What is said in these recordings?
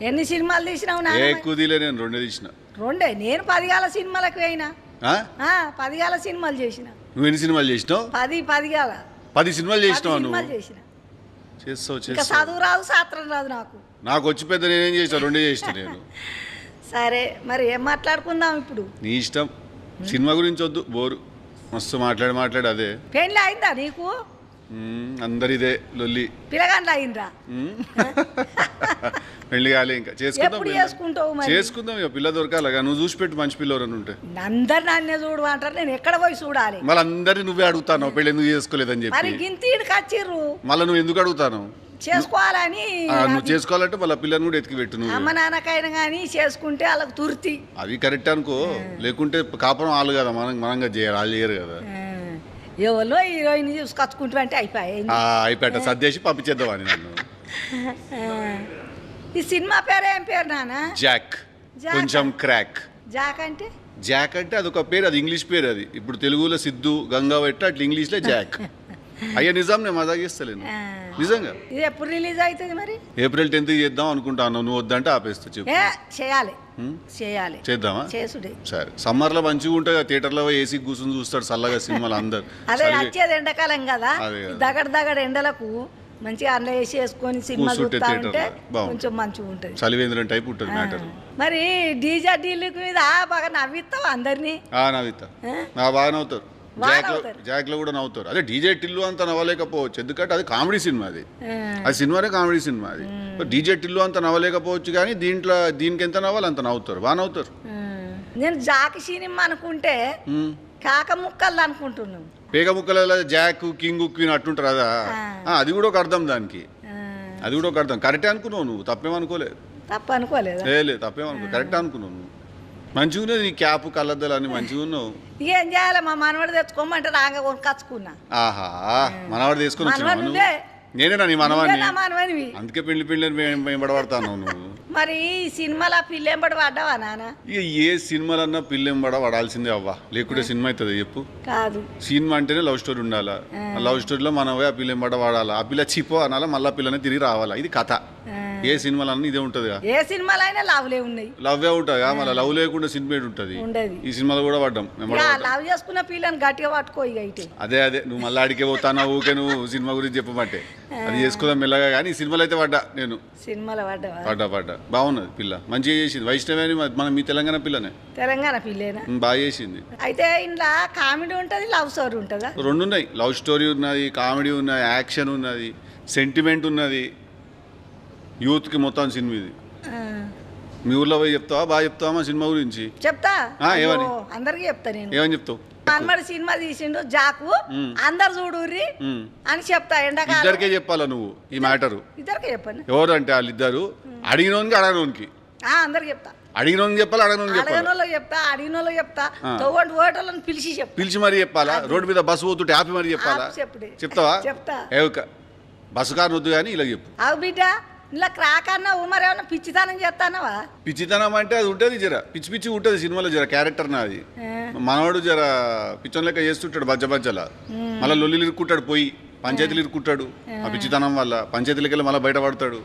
ఎన్ని సినిమాలు తీసినావు ఎక్కువ తీలే నేను రెండే తీసిన. రెండే? నేను పదిగాల సినిమాలకు పోయినా? ఆ, పదిగాల సినిమాలు చేసిన. నువ్వు ఎన్ని సినిమాలు చేసినావు? పది పదిగాల. పది సినిమాలు చేసినావు నువ్వు? చేసిన. చేస్తావు. చదువు రాదు శాస్త్రం రాదు నాకు. నాకు వచ్చి పెద్ద నేనేం చేసిన రెండే చేసిన నేను. సరే మరి ఏం మాట్లాడుకుందాం ఇప్పుడు? నీ ఇష్టం. సినిమా గురించి వద్దు బోరు. మస్తు మాట్లాడి మాట్లాడి అదే. పెళ్ళి అయిందా నీకు? అందరిదే లొల్లి. పిల్లగాండ్లు అయిందా. పెళ్ళి కాలే ఇంకా. చేసుకుందాం ఎప్పుడు పెళ్ళి. చేసుకుంటావు మరి? చేసుకుందాం ఇక పిల్ల దొరకాలగా నువ్వు చూసి పెట్టు మంచి పిల్లవరని ఉంటే. అందరు నన్నే చూడు అంటారు నేను ఎక్కడ పోయి చూడాలి? మళ్ళీ అందరినీ నువ్వే అడుగుతాను పెళ్ళి ఎందుకు చేసుకోలేదని మరి చెప్పి గింతీడికి వచ్చిర్రు మళ్ళీ నువ్వు ఎందుకు అడుగుతాను చేసుకోవాలని ఆ, నువ్వు చేసుకోవాలంటే మళ్ళీ పిల్లని కూడా ఎతికి పెట్టు నువ్వు. అమ్మ నాన్నకైనా కానీ చేసుకుంటే వాళ్ళకి తుర్తి అవి కరెక్ట్ అనుకో. లేకుంటే కాపురం వాళ్ళు కదా మనం మనంగా చేయరు వాళ్ళు చేయరు కదా. ఆ, ఎవరో హీరోయిన్ చూసుకొచ్చుకుంటూ అంటే అయిపోయాయి. అయిపోయాట. సర్దేసి పంపించేద్దామని నన్ను. ఈ సినిమా పేరు ఏం పేరు నాన్న? జాక్. కొంచెం క్రాక్. జాక్ అంటే? జాక్ అంటే అదొక పేరు అది ఇంగ్లీష్ పేరు అది. ఇప్పుడు తెలుగులో సిద్ధు గంగా పెట్ట అట్లా ఇంగ్లీష్లో జాక్. అయ్యా నిజాం నేను మజా చేస్తలేను. నిజంగా? ఇది ఎప్పుడు రిలీజ్ అవుతుంది మరి? ఏప్రిల్ టెన్త్ చేద్దాం అనుకుంటాను నువ్వు వద్దంటే ఆపేస్తా చెప్పు. ఏ చేయాలి? చేయాలి. చేద్దామా? చేసుడే. సరే. సమ్మర్లో మంచిగా ఉంటుంది థియేటర్లో ఏసీ కూర్చొని చూస్తాడు చల్లగా సినిమాలు అందరు. అదే చలి- వచ్చేది ఎండాకాలం కదా. అదే కదా. దగడ దగడ ఎండలకు మంచిగా అందులో వేసి వేసుకొని సినిమా కూర్చుంటే చూస్తా ఉంటే థియేటర్లో. బాగుంది. కొంచెం మంచిగా ఉంటుంది. చలివేంద్రం టైప్ ఉంటుంది మ్యాటర్ మరి డీజే డీలుకు మీద బాగా నవ్విస్తావు అందరినీ? ఆ నవ్వుతా ఆ? నా బాగా నవ్వుతారు. జాక్లో కూడా నవ్వుతారు. అదే డీజే టిల్లు అంత నవ్వలేకపోవచ్చు. ఎందుకంటే అది కామెడీ సినిమా అది. ఆ, సినిమానే కామెడీ సినిమా అది. డీజే టిల్లు అంత నవ్వలేకపోవచ్చు కానీ దీంట్లో దీనికి ఎంత నవ్వాలి అంత నవ్వుతారు. బాగా నవ్వుతారు. నేను జాకి సినిమా అనుకుంటే ఉమ్. కాక ముక్కలు అనుకుంటున్నాను. పేగ ముక్కల జాక్ కింగ్ క్వీన్ అట్టుంటారు కదా. అది కూడా ఒక అర్థం దానికి. అది కూడా ఒక అర్థం. కరెక్టే అనుకున్నావు నువ్వు. తప్పేమనుకోలేదు తప్ప అనుకోలేదా. లేదు తప్పేమనుకో కరెక్ట్ అనుకున్నావు నువ్వు. మంచిగా నీ క్యాప్ కళ్ళద్దాలు అన్ని మంచిగా ఉన్నావు ఇక ఏం చేయాలి? మా మనవడు తెచ్చుకోమంటే రాగా కొనుకొచ్చుకున్నా. ఆహా మనవాడు తీసుకొని. నేనేనా నీ మనవాడిని. అందుకే పెళ్ళి పెళ్ళి వెంబడబడతాను నువ్వు. మరి ఈ సినిమాలో పిల్లెంబడి పడ్డావా నాన్న? ఇక ఏ సినిమాలన్నా పిల్లెంబడ పడాల్సిందే అవ్వా. లేకుంటే సినిమా అవుతుంది చెప్పు. కాదు. సినిమా అంటేనే లవ్ స్టోరీ ఉండాలా? లవ్ స్టోరీలో మనం పోయి ఆ పిల్లెంబడ వాడాలా ఆ పిల్ల చిపో అనాలా? మళ్ళీ పిల్లనే తిరిగి రావాలా? ఇది కథ. ఏ సినిమాలన్నా ఇదే ఉంటుందిగా. ఏ సినిమాలో అయినా లావులే ఉన్నాయి. లవ్వే ఉంటుంది మళ్ళీ లవ్ లేకుండా సినిమా ఉంటుంది. ఉండదు. ఈ సినిమాలో కూడా పడ్డాం ఇక పడ్డాం. లవ్ చేసుకున్న పిల్లని గట్టిగా పట్టుకో ఇక ఇటే. అదే అదే నువ్వు మళ్ళీ అడిగే పోతానా ఊకే నువ్వు సినిమా గురించి చెప్పమంటే. అది చేసుకుందాం మెల్లగా కానీ ఈ సినిమాలో అయితే పడ్డా నేను. సినిమాలో పడ్డావా? పడ్డా పడ్డా. బాగున్నది పిల్ల మంచిగా చేసింది. వైష్ణవి అని మన మీ తెలంగాణ పిల్లనే. తెలంగాణ పిల్లేనా? ఉమ్, బాగా చేసింది. అయితే ఇంట్లో కామెడీ ఉంటుంది లవ్ స్టోరీ ఉంటుందా? రెండు ఉన్నాయి. లవ్ స్టోరీ ఉన్నది కామెడీ ఉన్నది యాక్షన్ ఉన్నది సెంటిమెంట్ ఉన్నది. యూత్కి మొత్తం సినిమా ఇది. మీ ఊర్లో పోయి చెప్తావా? బాగా చెప్తావా? సినిమా గురించి? చెప్తా. ఆ, ఏమని? అందరికీ చెప్తా నేను. ఏమని చెప్తావు? హనుమడి సినిమా తీసిండు జాకు. అందరు చూడుర్రి. అని చెప్తా. ఎండాకాలం ఇద్దరికే చెప్పాలా నువ్వు ఈ మ్యాటరు? ఇద్దరికే చెప్పండి ఎవరు అంటే వాళ్ళిద్దరు అడిగినోనికి అడగనోనికి. ఆ, అందరికి చెప్తా. అడిగినోనికి చెప్పాలి? అడగనోనికి చెప్పాలి? అడగని చెప్తా అడిగిన చెప్తా. ఓటర్లను పిలిచి చెప్తా. పిలిచి మరీ చెప్పాలా? రోడ్డు మీద బస్సు పోతుంటే ఆపి మరీ చెప్పాలా. చెప్తావా? చెప్తా. బస్సు కారు వద్దు కానీ ఇలా చెప్పు. అవు బిడ్డ. ఇలా క్రాక్ అన్నావు మరి ఏమన్నా పిచ్చితనం చేస్తానవా పిచ్చితనం అంటే అది ఉంటుంది జర. పిచ్చి పిచ్చి ఉంటుంది సినిమాలో జర క్యారెక్టర్ నాది మనవాడు జర పిచ్చం లెక్క చేస్తుంటాడు బజ్జ బజ్జల. మళ్ళీ లొల్లిలు ఇరుక్కుంటాడు పోయి పంచాయతీలు ఇరుక్కుంటాడు ఆ పిచ్చితనం వల్ల. పంచాయతీలకి వెళ్ళి మళ్ళీ బయటపడతాడు.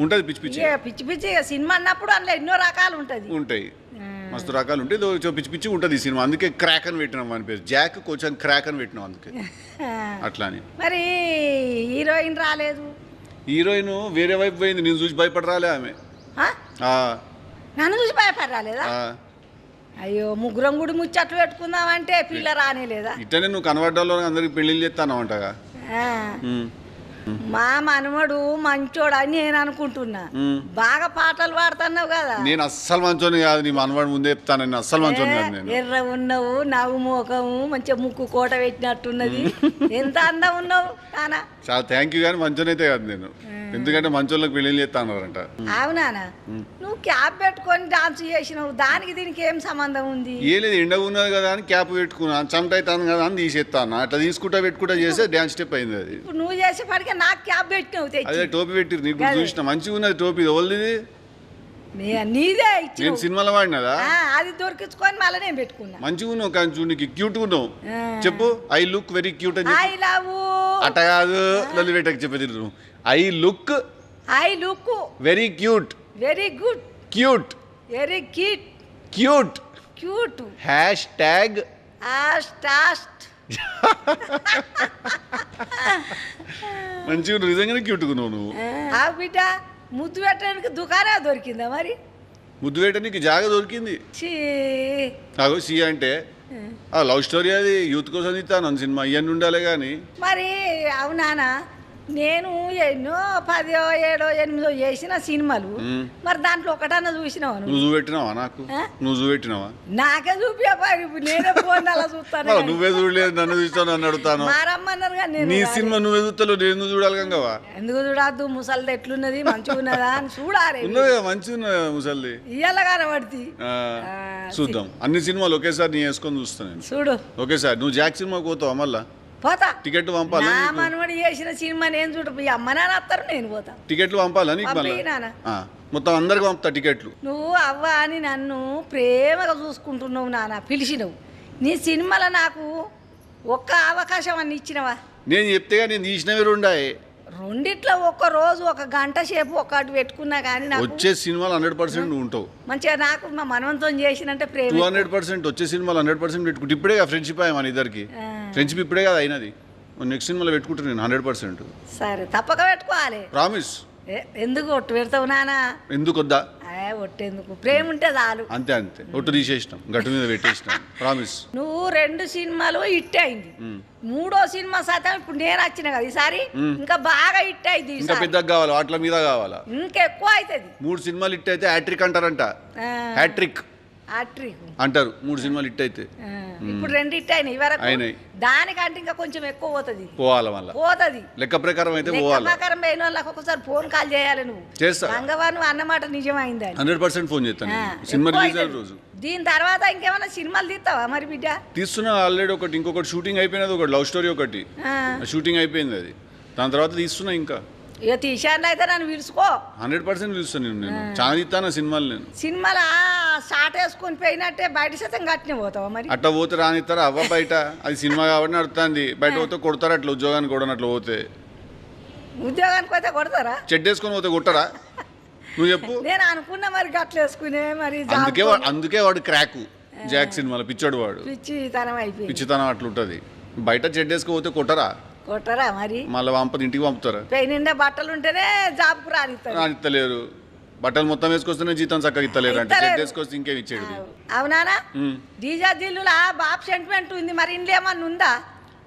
ఉంటుంది పిచ్చి పిచ్చి. పిచ్చి పిచ్చి సినిమా అన్నప్పుడు అందులో ఎన్నో రకాలు ఉంటుంది. ఉంటాయి. మస్తు రకాలు ఉంటాయి. పిచ్చి పిచ్చి ఉంటుంది ఈ సినిమా. అందుకే క్రాక్ అని పెట్టినాం అని పేరు. జాక్ కొంచెం క్రాక్ అని పెట్టినాం అందుకే. అట్లా మరి హీరోయిన్ రాలేదు. హీరోయిన్ వేరే వైపు పోయింది నేను చూసి భయపడరాలే ఆమె. నన్ను చూసి భయపడి రాలేదా ఆ. అయ్యో ముగ్గురం గుడి ముచ్చట్లు పెట్టుకుందామంటే పిల్ల రానేలేదా? ఇట్టనే నువ్వు కనబడ్డాలో అందరికి పెళ్ళిళ్ళు చేస్తాను అంటగా. మా మనవడు మంచోడు అని నేను అనుకుంటున్నా. బాగా పాటలు పాడుతున్నావు కదా. నేను అస్సలు మంచోని కాదు నీ మనవాడు ముందే చెప్తాను నేను అస్సలు మంచోని కాదు నేను. ఎర్ర ఉన్నావు నవ్వు మోకము మంచిగా ముక్కు కోట పెట్టినట్టున్నది. ఎంత అందం ఉన్నావు నానా? చాలా థ్యాంక్ యూ కానీ మంచోని అయితే కాదు నేను. ఎందుకంటే మంచోళ్ళకి పెళ్ళిళ్ళు చేస్తానంట అవునానా నువ్వు క్యాప్ పెట్టుకొని డాన్స్ చేసినావు దానికి దీనికి ఏం సంబంధం ఉంది? ఏ లేదు ఎండగా ఉన్నది కదా అని క్యాప్ పెట్టుకున్నాను చెమట అవుతాను కదా అని తీసేస్తాను అట్లా తీసుకుంటా పెట్టుకుంటా చేస్తే డ్యాన్స్ స్టెప్ అయింది అది. ఇప్పుడు నువ్వు చేసేపటికే నాకు క్యాప్ పెట్టినావు అదే టోపీ పెట్టిరు నీకు. చూసిన. మంచిగా ఉన్నది టోపీ నీ- నీదే ఇచ్చి నేను సినిమాలో వాడినదా? అది దొరికించుకొని మళ్ళీ నేను పెట్టుకున్నా. మంచిగా ఉన్నావు కానీ చూడు నీకు క్యూట్ ఉన్నావు. చెప్పు ఐ లుక్ వెరీ క్యూట్ అని ఐ లవ్ అట్ట కాదు లొల్లి పెట్టక చెప్పేది నువ్వు I look I look very cute very good cute very cute cute cute hashtag మంచిగా నిజంగానే క్యూట్గా నువ్వు. ఆ బిడ్డ. ముద్దు పెట్టడానికి దుకాణం దొరికిందా మరి? ముద్దు వేయడానికి జాగా దొరికింది. అగో సి అంటే ఆ. లవ్ స్టోరీ అది యూత్ కోసం తీస్తాను సినిమా ఇవన్నీ ఉండాలి కానీ. మరి అవునానా? నేను ఎన్నో పదో ఏడో ఎనిమిదో చేసిన సినిమాలు. మరి దాంట్లో ఒకటన్నా చూసినావు నువ్వు? చూపెట్టినావా నాకు? నువ్వు చూపెట్టినావా? నాకే చూపా మరి ఇప్పుడు నేనే ఫోన్ అలా చూస్తాను. నువ్వే చూడలేదు నన్ను చూస్తాను నన్ను అడుగుతాను. మారమ్మన్నారు నీ. సినిమా నువ్వే చూస్తాలో నేను చూడాలి కంగవా ఎందుకు చూడద్దు? ముసలిది ఎట్లున్నది? మంచిగా ఉన్నదా అని చూడాలి. ఉన్నది మంచిగా ఉన్నది ముసల్ది. ఇయ్యాల ఆ, చూద్దాం. అన్ని సినిమాలు ఒకేసారి నీ వేసుకొని చూస్తాను చూడు. ఒకేసారి నువ్వు జాక్ సినిమాకి పోతావా మళ్ళా? పోతా. టికెట్లు పంపాలా నా? మనవడి చేసిన సినిమా నేను చూడు అమ్మ నాన్న వస్తారు నేను పోతా. టికెట్లు పంపాలా నీకు మళ్ళా? పంపి నాన్న. ఆ, మొత్తం అందరికి పంపుతా టికెట్లు. నువ్వు అవ్వ అని నన్ను ప్రేమగా చూసుకుంటున్నావు నాన్న పిలిచినవు. నీ సినిమాలో నాకు ఒక్క అవకాశం అన్ని ఇచ్చినవా? నేను చెప్తేగా నేను తీసినవి రెండాయి. రెండిట్లో ఒక్క రోజు ఒక గంట సేపు ఒక్కటి పెట్టుకున్నా కానీ నాకు వచ్చే సినిమాలు హండ్రెడ్ పర్సెంట్ నువ్వు ఉంటావు. మంచిగా నాకు మా మనవంతో చేసినంటే ప్రేమ టూ హండ్రెడ్ పర్సెంట్ వచ్చే సినిమాలు హండ్రెడ్ పర్సెంట్ పెట్టుకుంటే ఇప్పుడే ఫ్రెండ్షిప్ అయ్యా మన ఇద్దరికి. ఆ, ఫ్రెండ్షిప్ ఇప్పుడే కదా అయినది. నెక్స్ట్ సినిమాలో పెట్టుకుంటాను నేను హండ్రెడ్ పర్సెంట్. సరే తప్పక పెట్టుకోవాలి. ప్రామిస్. ఎందుకు ఒట్టు పెడతావు నాన్న ఎందుకు వద్దా ఒట్టెందుకు ప్రేమ ఉంటే చాలు. అంతే అంతే. ఒట్టు తీసేసినాం గట్టు మీద పెట్టేసినాం. ప్రామిస్. నువ్వు రెండు సినిమాలు హిట్ అయింది. మూడో సినిమా శాతం ఇప్పుడు నేను వచ్చిన కదా ఈసారి. ఇంకా బాగా హిట్ అయింది ఇంకా పెద్దగా కావాలా? వాటిల మీద కావాలా? ఇంకెక్కువ అవుతుంది. మూడు సినిమాలు హిట్ అయితే హ్యాట్రిక్ అంటారంట. హ్యాట్రిక్. అంటారు. మూడు సినిమాలు హిట్ అయితే. ఇప్పుడు రెండు హిట్ అయినాయి. వరకు. దానికంటే ఇంకా కొంచెం ఎక్కువ పోతుంది. పోవాలా మళ్ళా. పోతుంది. లెక్క ప్రకారం అయితే పోవాలా. ప్రకారం పోయిన వాళ్ళకి ఒకసారి ఫోన్ కాల్ చేయాలి నువ్వు. చేస్తా. గంగవా నువ్వు అన్నమాట నిజమైందని. హండ్రెడ్ పర్సెంట్ ఫోన్ చేస్తాను. సినిమా రిలీజ్ అయిన. రోజు. దీని తర్వాత ఇంకేమైనా సినిమాలు తీస్తావా మరి బిడ్డ? తీస్తున్నా ఆల్రెడీ ఒకటి. ఇంకొకటి షూటింగ్ అయిపోయినది ఒకటి. లవ్ స్టోరీ ఒకటి. షూటింగ్ అయిపోయింది అది. దాని తర్వాత తీస్తున్నా ఇంకా. ఇక తీశాను అయితే నన్ను పిలుచుకో హండ్రెడ్ పర్సెంట్ నేను నేను. చాలా తీస్తాను సినిమాలు నేను. సినిమాలో షార్ట్ వేసుకొని పోయినట్టే బయట శాతం కట్టిన పోతావా మరి? అట్లా పోతే రానిస్తారా అవ్వ బయట. అది సినిమా కాబట్టి బయట పోతే కొడతారు అట్లా ఉద్యోగానికి కూడా అట్లా పోతే? ఉద్యోగానికి పోతే కొడతారా? పోతే కొట్టరా? నువ్వు చెప్పు. నేను అనుకున్నా మరి గట్ల వేసుకునే మరి అందుకే వాడు అందుకే వాడు క్రాకు. జాక్ సినిమాలో పిచ్చాడు వాడు. పిచ్చి తనం అయిపోయింది. పిచ్చితనం అట్లుంటది. బయట చెడ్డ వేసుకుపోతే కొట్టరా? కొట్టరా మరి? మళ్ళీ పంపది ఇంటికి పంపుతారా? నిండా బట్టలు ఉంటేనే జాబ్కు రానిస్తారు. రానిత్తలేరు. బట్టలు మొత్తం వేసుకొస్తేనే జీతం చక్కగా ఇస్తలేరు అంటే. ఇస్తలేరు. చెడ్డ వేసుకొస్తే ఇంకేం ఇచ్చేది అవునానా. డీజా దిల్లులా బాబు సెంటిమెంట్ ఉంది మరి ఇంట్లో ఏమన్నా ఉందా?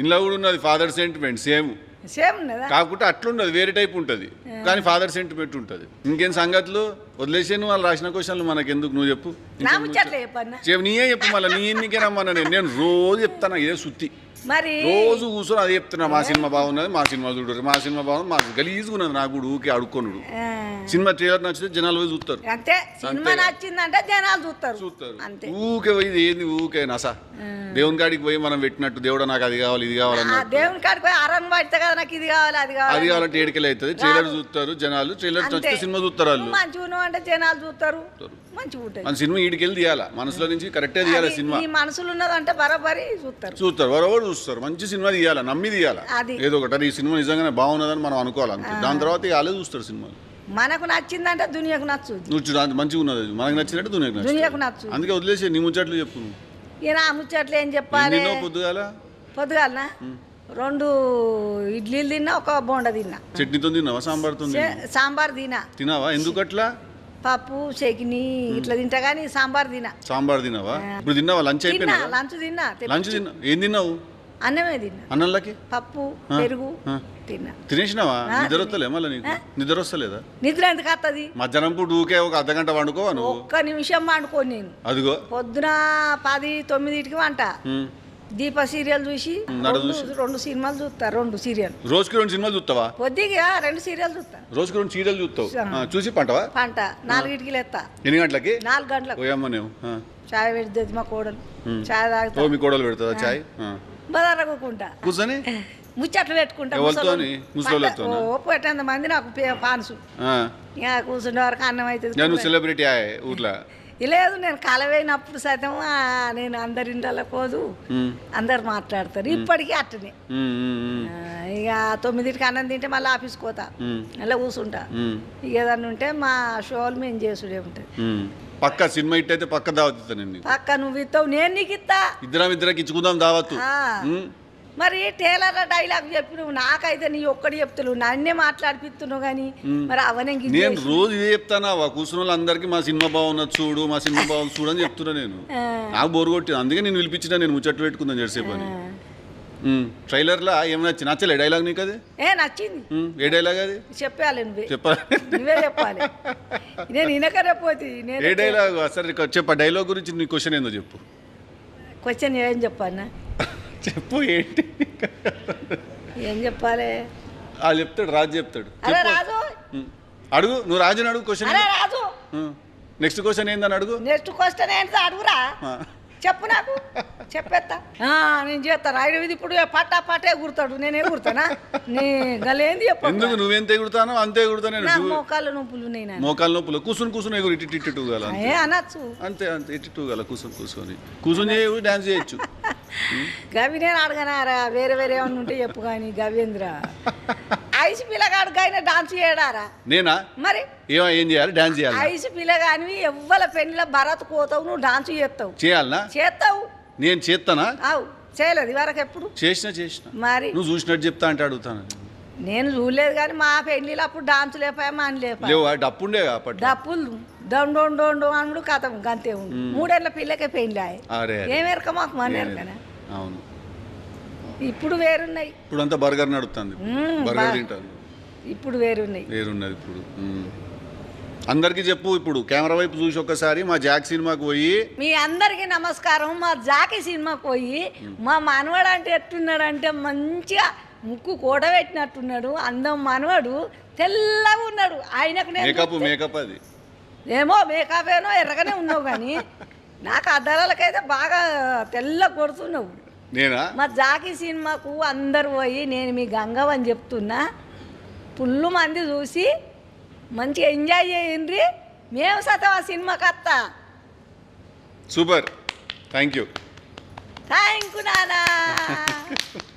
ఇంట్లో కూడా ఉన్నది ఫాదర్ సెంటిమెంట్ సేమ్. సేమ్ కాకుంటే అట్లుండదు వేరే టైప్ ఉంటుంది. కానీ ఫాదర్ సెంటిమెంట్ ఉంటుంది. ఇంకేం సంగతులు? వదిలేసే నువ్వు వాళ్ళు రాసిన క్వశ్చన్లు మనకి ఎందుకు నువ్వు చెప్పు. నీయే చెప్పు మళ్ళీ. నీ నీకే రమ్మన్నా నేను నేను రోజు చెప్తాను ఇదే సుత్తి మరి రోజు కూర్చొని అదే చెప్తున్నా మా సినిమా బాగున్నది మా సినిమా చూడరు మా సినిమా బాగుంది మా గలీజ్గా ఉన్నది నాకు కూడా ఊకే అడుక్కొనుడు. సినిమా ట్రైలర్ నచ్చితే జనాలు పోయి చూస్తారు. అంతే సినిమా నచ్చిందంటే జనాలు చూస్తారు. చూస్తారు. అంతే. ఊకే పోయి ఏంది ఊకే నస. దేవుని కాడికి పోయి మనం పెట్టినట్టు దేవుడు నాకు అది కావాలి ఇది ఆ కావాలన్న దేవుని కాడికి పోయి అరణ్ పడితే కదా నాకు ఇది కావాలి అది అది కావాలి కావాలంటే ఏడికెళ్ళి అవుతుంది. ట్రైలర్ చూస్తారు జనాలు ట్రైలర్. నచ్చితే సినిమా చూస్తారు వాళ్ళు. మంచిగా అంటే జనాలు చూస్తారు. మంచిగా ఉంటుంది మన సినిమా ఈడికెళ్ళి తీయాలా? మనసులో నుంచి కరెక్టే తీయాలి అది సినిమా? మనసులో ఉన్నదంటే బరాబరి చూస్తారు. చూస్తారు. వరవరు చూస్తారు మంచి సినిమా తీయాలా? నమ్మి తీయాలా? అది. ఏదో ఒకటి. అరే ఈ సినిమా నిజంగానే బాగున్నదని మనం అనుకోవాలి? అంతే. దాని తర్వాత ఇక వాళ్ళే చూస్తారు సినిమాలు. మనకు నచ్చిందంటే దునియాకు నచ్చుద్ది. నువ్వు మంచిగా ఉన్నది. అది. మనకు నచ్చినట్టు దునియాకు దునియాకు నచ్చు అందుకే వదిలేసి నీ ముచ్చట్లు చెప్పు నువ్వు. ఈయన ఆ ముచ్చట్లు ఏం చెప్పాలి? నిన్నో పొద్దుగాల? పొద్దుగాలనా? రెండు ఇడ్లీలు తిన్నా ఒక బోండ తిన్నా. చట్నీతో తిన్నావా? సాంబార్తో తిన్నావా? చే- సాంబార్ తినా తినావా ఎందుకు అట్లా పప్పు చకిని ఇట్లా తింటా కానీ సాంబార్ తినా సాంబార్ తినావా ఇప్పుడు తిన్నావా? లంచ్ తిన్నా అయిపోయినా లంచ్ తిన్నా. తెప్పి- లంచ్ తిన్నా. ఏం తిన్నావు? అన్నమే తిన్నా. అన్నంలకి? పప్పు పెరుగు. తిన్నా. తినేసినావా? నిద్ర వస్తలే మళ్ళీ నీకు? నిద్ర వస్తలేదా నిద్ర ఎందుకు వస్తుంది మధ్యాహ్నం పూట ఊకే ఒక అర్ధ గంట నువ్వు? ఒక్క నిమిషం వండుకోను నేను. అదిగో. పొద్దున పది తొమ్మిదింటికి వంట. దీప సీరియల్ చూసి రెండు సినిమాలు చూస్తా రెండు సీరియల్. రోజుకి రెండు సినిమాలు చూస్తావా పొద్దుగా రెండు సీరియల్ చూస్తా రోజుకి రెండు సీరియల్ చూస్తావు చూసి పంటవా? పంట. నాలుగింటికి లేస్తా ఎన్ని గంటలకి? నాలుగు గంటలకు. చాయ్ పెడుతుంది మా కోడలు. చాయ్ తాగుతా. మీ కోడలు పెడుతుందా చాయ్? ఆ. బదారకుంటా కూర్చొని ముచ్చట్లు పెట్టుకుంటా పెట్టంత మంది నాకు. ఇక కూర్చుండే వరకు అన్నం అవుతుంది సెలబ్రిటీ ఊర్లో. లేదు నేను కలవైనప్పుడు సైతం నేను అందరి ఇండ్లలో పోదు. అందరు మాట్లాడతారు. ఇప్పటికీ అట్టనే. ఇక తొమ్మిదింటికి అన్నం తింటే మళ్ళీ ఆఫీస్కి పోతా. అలా కూర్చుంటా. ఇక ఏదన్నా ఉంటే మా షోలు మేము చేసుడే ఉంటుంది. పక్క సినిమా ఇట్ అయితే పక్క దావత్ నేను నీకు. పక్క నువ్వు ఇస్తావు నేను నీకు ఇస్తా. ఇద్దరం ఇద్దరికి ఇచ్చుకుందాం దావత్తు. ఆ. ఉమ్, మరి టేలర్ డైలాగ్ చెప్పినావు నాకైతే నీ ఒక్కటి చెప్తున్నావు నన్నే మాట్లాడిపిస్తున్నావు కానీ మరి అవనే. నేను రోజు ఇదే చెప్తానా? వా కూర్చున్న వాళ్ళందరికీ మా సినిమా బాగున్నది చూడు మా సినిమా బాగుంది చూడు అని చెప్తున్నా నేను. ఆ, నాకు బోరు కొట్టింది. అందుకే నేను పిలిపించిన నేను ముచ్చట్లు పెట్టుకుందాం జెర్సేపు అని. ఆ. ఉమ్, ట్రైలర్లో ఏం నచ్చి నచ్చలే డైలాగ్ నీకు అది? ఏ నచ్చింది. ఏ డైలాగ్ అది? చెప్పాలి నువ్వే. చెప్పాలి. నువ్వే చెప్పాలి. నేను ఏ నేను డైలాగ్ సరే చెప్ప డైలాగ్ గురించి నీ క్వశ్చన్ ఏందో చెప్పు. క్వశ్చన్ ఏం చెప్పానా చెప్పు ఏంటి? ఏం చెప్పాలి? వాళ్ళు చెప్తాడు రాజు చెప్తాడు. రాజు. అడుగు నువ్వు రాజుని అడుగు క్వశ్చన్. రాజు! నెక్స్ట్ క్వశ్చన్ ఏందని అడుగు. నెక్స్ట్ క్వశ్చన్ ఏంటి అడుగురా. ఆ. చెప్పు నాకు. చెప్పేస్తా ఆ, నేను చేస్తాను ఆయన ఇది ఇప్పుడు పట్టా పట్టే ఎగురుతాడు నేను ఎగురుతానా నీ గలేంది చెప్పు ఎందుకు నువ్వెంత ఎగురుతానో అంతే ఎగురుతా నేను మోకాళ్ళ నొప్పులు నొప్పులు. కూర్చుని కూర్చుని ఎగురు ఇటు ఇటు ఇటు గల ఏ అనొచ్చు. అంతే అంతే. ఇటు ఇటు గల కూర్చొని కూర్చొని కూర్చొని చేయవు డాన్స్ చేయొచ్చు. గవి నేను అడగనారా? వేరే వేరే ఏమన్నా ఉంటే చెప్పు కానీ. గవేంద్ర ఐస్ పిల్లగాడు ఆయన డాన్స్ చేయడారా? నేనా? మరి? ఏమో ఏం చేయాలి? డాన్స్ చేయాలి? ఐస్ పిల్లగానివి ఎవ్వల పెళ్ళిలో భరత్ పోతావు నువ్వు డాన్స్ చేస్తావు. చేయాలనా చేస్తావు. నేను చేస్తానా అవు చేయలేదు. వరకు ఎప్పుడు? చేసిన చేసిన. మరి? నువ్వు చూసినట్టు చెప్తా అంటే అడుగుతాను. నేను చూడలేదు కానీ మా పెళ్ళిలో అప్పుడు డాన్స్ లేపాయా మా అని లేపా లేవు డప్పుండే డప్పులు దండు డొండు అనుడు కథం గంతే ఉండు మూడేళ్ళ పిల్లకే పెళ్ళి. ఏం ఎరక మాకు మన ఎరకనా? అవును. ఇప్పుడు వేరున్నాయి. ఇప్పుడు అంతా బర్గర్ నడుస్తుంది బర్గర్ తింటాను ఇప్పుడు వేరున్నాయి. వేరున్నది ఇప్పుడు. అందరికీ చెప్పు ఇప్పుడు కెమెరా వైపు చూసి ఒక్కసారి మా జాక్ సినిమాకి పోయి. మీ అందరికీ నమస్కారం. మా జాకి సినిమాకి పోయి మా మనవడు అంటే ఎట్టున్నాడంటే మంచిగా ముక్కు కూడబెట్టినట్టున్నాడు అందం మనవడు తెల్లగా ఉన్నాడు. ఆయనకు మేకప్ మేకప్ అది. ఏమో మేకప్ ఏనో ఎర్రగానే ఉన్నావు కానీ నాకు అద్దరాలకైతే బాగా తెల్ల కొడుతున్నావు. నేనా? మా జాకి సినిమాకు అందరు పోయి నేను మీ గంగవ్ అని చెప్తున్నా పుల్లు మంది చూసి మంచిగా ఎంజాయ్ చేయండి మేము సతం ఆ సినిమాకి వస్తా super. Thank you. Thank you నానా.